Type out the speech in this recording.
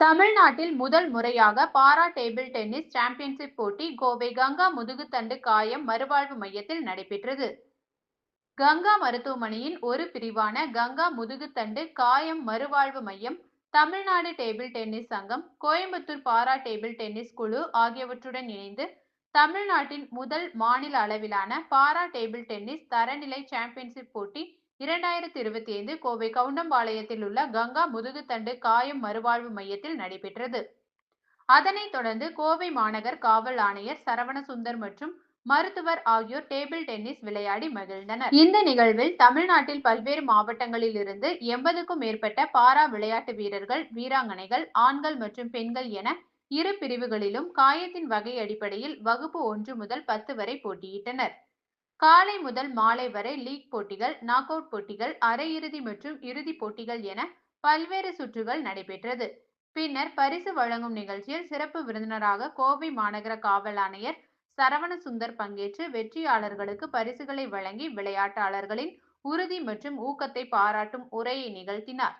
தமிழ்நாட்டில் முதல் முறையாக பாரா டேபிள் டென்னிஸ் சாம்பியன்ஷிப் போட்டி கோவை கங்கா முதுகுத்தண்டு காயம் மறுவாழ்வு மையத்தில் நடைபெற்றது. கங்கா மருத்துவமனையின் ஒரு பிரிவான கங்கா முதுகுத்தண்டு காயம் மறுவாழ்வு மையம் தமிழ்நாடு டேபிள் டென்னிஸ் சங்கம் கோயம்புத்தூர் பாரா டேபிள் டென்னிஸ் குழு ஆகியவற்றுடன் இணைந்து தமிழ்நாட்டின் முதல் மாநில அளவிலான பாரா டேபிள் டென்னிஸ் தரநிலை சாம்பியன்ஷிப் போட்டி இரண்டாயிரத்தி இருபத்தி ஐந்து கோவை கவுண்டம்பாளையத்தில் உள்ள கங்கா முதுகுத்தண்டு காயம் மறுவாழ்வு மையத்தில் நடைபெற்றது. அதனைத் தொடர்ந்து கோவை மாநகர் காவல் ஆணையர் சரவணசுந்தர் மற்றும் மருத்துவர் ஆகியோர் டேபிள் டென்னிஸ் விளையாடி மகிழ்ந்தனர். இந்த நிகழ்வில் தமிழ்நாட்டில் பல்வேறு மாவட்டங்களில் இருந்து எண்பதுக்கும் மேற்பட்ட பாரா விளையாட்டு வீரர்கள் வீராங்கனைகள் ஆண்கள் மற்றும் பெண்கள் என இரு பிரிவுகளிலும் காயத்தின் வகை அடிப்படையில் வகுப்பு ஒன்று முதல் பத்து வரை போட்டியிட்டனர். காலை முதல் மாலை வரை லீக் போட்டிகள் நாக் அவுட் போட்டிகள் அரையிறுதி மற்றும் இறுதிப் போட்டிகள் என பல்வேறு சுற்றுகள் நடைபெற்றது. பின்னர் பரிசு வழங்கும் நிகழ்ச்சியில் சிறப்பு விருந்தினராக கோவை மாநகர காவல் ஆணையர் சரவண சுந்தர் பங்கேற்று வெற்றியாளர்களுக்கு பரிசுகளை வழங்கி விளையாட்டாளர்களின் உறுதி மற்றும் ஊக்கத்தை பாராட்டும் உரையை நிகழ்த்தினார்.